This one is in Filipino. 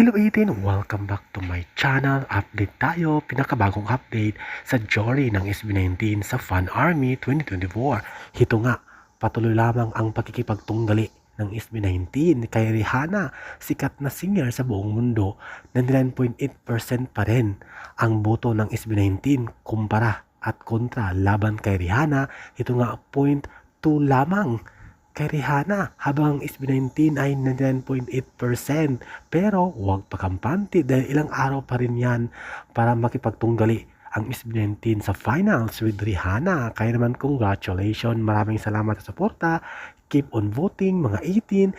Hello 18! Welcome back to my channel. Update tayo, pinakabagong update sa jury ng SB19 sa Fun Army 2024. Ito nga, patuloy lamang ang pakikipagtunggali ng SB19 kay Rihanna, sikat na singer sa buong mundo, na 9.8% pa rin ang boto ng SB19 kumpara at kontra laban kay Rihanna. Ito nga, 0.2 lamang Kay Rihanna, habang SB19 ay 99.8%. Pero huwag pakampante dahil ilang araw pa rin yan para makipagtunggali ang SB19 sa finals with Rihanna. Kaya naman congratulations, maraming salamat sa suporta. Keep on voting mga 18.